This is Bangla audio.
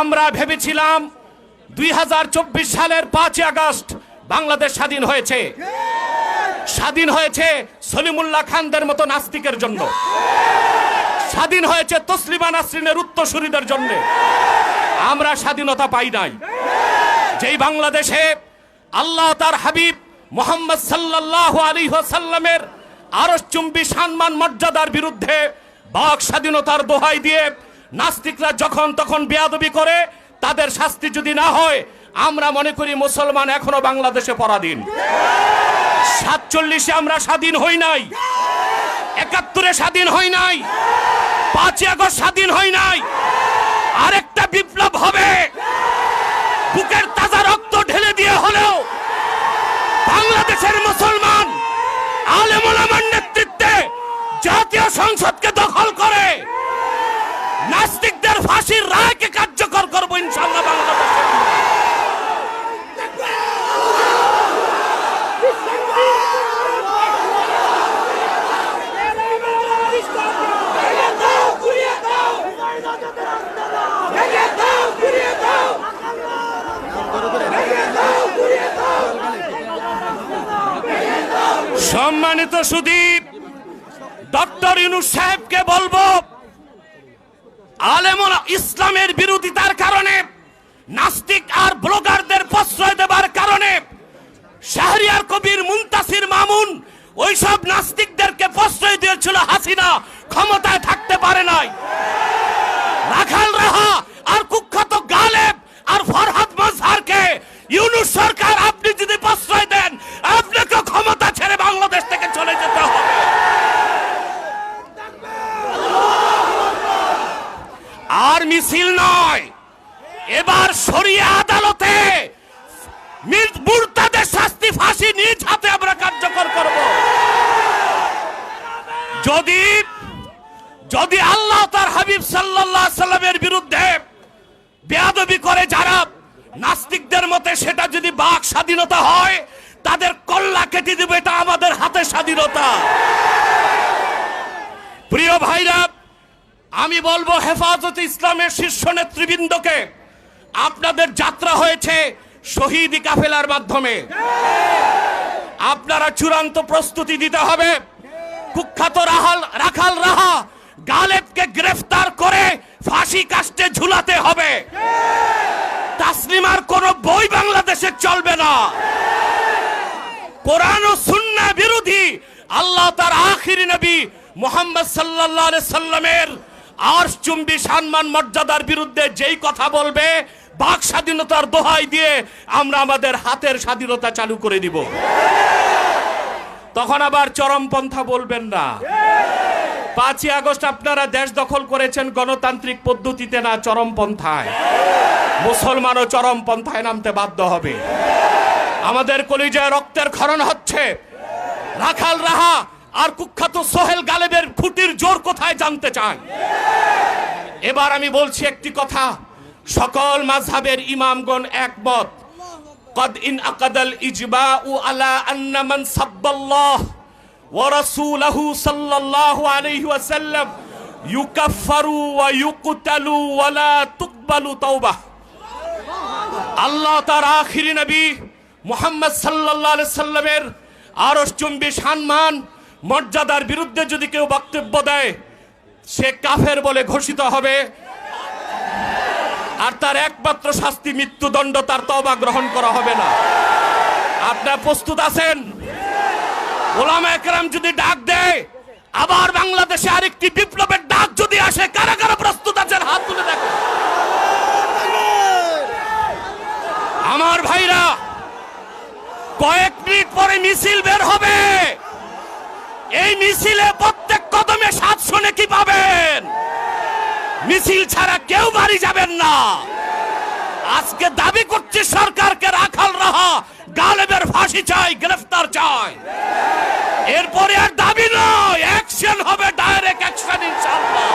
আমরা ভেবেছিলাম দুই হাজার চব্বিশ সালের পাঁচই আগস্ট বাংলাদেশ স্বাধীন হয়েছে। স্বাধীন হয়েছে সলিমুল্লাহ খানদের মতো নাস্তিকের জন্য। স্বাধীন হয়েছে তসলিমা নাসরিনের উত্তরসূরিদের জন্য। আমরা স্বাধীনতা পাই নাই। যেই বাংলাদেশে আল্লাহ তার হাবিব মোহাম্মদ সাল্লাল্লাহু আলাইহি ওয়াসাল্লামের আরশচুম্বী সম্মান মর্যাদার বিরুদ্ধে বাক স্বাধীনতার দোহাই দিয়ে নাস্তিকরা যখন তখন বেয়াদবি করে, তাদের শাস্তি যদি না হয়, আমরা মনে করি মুসলমান এখনও বাংলাদেশে পরাধীন। সাতচল্লিশে আমরা স্বাধীন হই নাই। একাত্তরে স্বাধীন হই নাই। পাঁচই আগস্ট স্বাধীন হই নাই। আরেকটা বিপ্লব হবে। বুকের তাজা রক্ত ঢেলে দিয়ে হলেও বাংলাদেশের মুসলমান আলেমুলামার নেতৃত্বে জাতীয় সংসদকে দখল করে নাস্তিকদের ফাঁসির রায়কে কার্যকর করব ইনশাল্লাহ বাংলাদেশে। সম্মানিত সুদীপ ডক্টর ইউনুস সাহেবকে বলব আলেমুল ইসলামের বিরোধিতার কারণে, নাস্তিক আর ব্লগারদের প্রশ্রয় দেবার কারণে, শাহরিয়ার কবির মুন্তাসির মামুন ওইসব নাস্তিকদেরকে প্রশ্রয় দিয়েছিল হাসিনা, ক্ষমতায় থাকতে পারে নাই। রাখাল মিছিল নয়। এবার সরিয়ে আদালতে মির- মুরতাদের শাস্তি ফাঁসি নিজ হাতে আমরা কার্যকর করব। যদি যদি আল্লাহ তার হাবিব সাল্লাল্লাহ সাল্লামের বিরুদ্ধে বেয়াদবি করে, যারা নাস্তিকদের মতে সেটা যদি বাক স্বাধীনতা হয়, তাদের কল্লা কেটে দেবে, এটা আমাদের হাতে স্বাধীনতা। প্রিয় ভাইরা আমি বলব হেফাজত ইসলামের শীর্ষ নেতৃবৃন্দকে, আপনাদের যাত্রা হয়েছে শহীদ কাফেলার মাধ্যমে। আপনারা চূড়ান্ত প্রস্তুতি দিতে হবে। কুখ্যাত রাহাল, রাখাল রাহা গালেবকে গ্রেফতার করে ফাঁসি কাস্টে ঝুলাতে হবে। তাসলিমার কোন বই বাংলাদেশে চলবে না। কোরআন ও সুন্না বিরোধী আল্লাহ তার আখিরি নবী মোহাম্মদ আলাইহি সাল্লামের আরশ চুম্বি সম্মান মর্যাদার বিরুদ্ধে যেই কথা বলবে, বাক স্বাধীনতার দোহাই দিয়ে আমরা আমাদের হাতের স্বাধীনতা চালু করে দিব। তখন আবার চরমপন্থা বলবেন না। পাঁচই আগস্ট আপনারা দেশ দখল করেছেন গণতান্ত্রিক পদ্ধতিতে না চরমপন্থায়। মুসলমানও চরমপন্থায় নামতে বাধ্য হবে। আমাদের কলিজায় রক্তের ক্ষরণ হচ্ছে। রাখাল রাহা আর কুখ্যাত সোহেল গালেবের খুঁটির জোর কোথায় জানতে চান এবার আমি বলছি একটি কথা সকল মাযহাবের ইমামগণ একমত قد انعقد الإجماع على أن من سب الله ورسوله صلى الله عليه وسلم يكفر ويقتل ولا تقبل توبه আল্লাহ তার আখিরি নবী মোহাম্মদ সাল্লাল্লাহু আলাইহি সাল্লামের আরশ চুম্বি সম্মান মর্যাদার বিরুদ্ধে যদি কেউ বক্তব্য দেয়, সে কাফের বলে ঘোষিত হবে। আর তার একমাত্র শাস্তি মৃত্যুদণ্ড, তার তবা গ্রহণ করা হবে না। আপনার প্রস্তুত আছেন? ওলামা একরাম যদি ডাক দেয়, আবার বাংলাদেশে আরেকটি বিপ্লবের ডাক যদি আসে কারা কারা প্রস্তুত আছেন, হাত তুলে দেখেন। আমার ভাইরা, কয়েক মিনিট পরে মিছিল বের হবে। এই মিছিলে প্রত্যেক কদমে সাপ শুনে কি পাবেন। মিছিল ছাড়া কেউ বাড়ি যাবেন না। আজকে দাবি করছে সরকারকে রাখাল রাহা, গালেবের ফাঁসি চাই, গ্রেফতার চাই। এরপরে আর দাবি নয়, অ্যাকশন হবে, ডাইরেক্ট অ্যাকশন ইনশাআল্লাহ।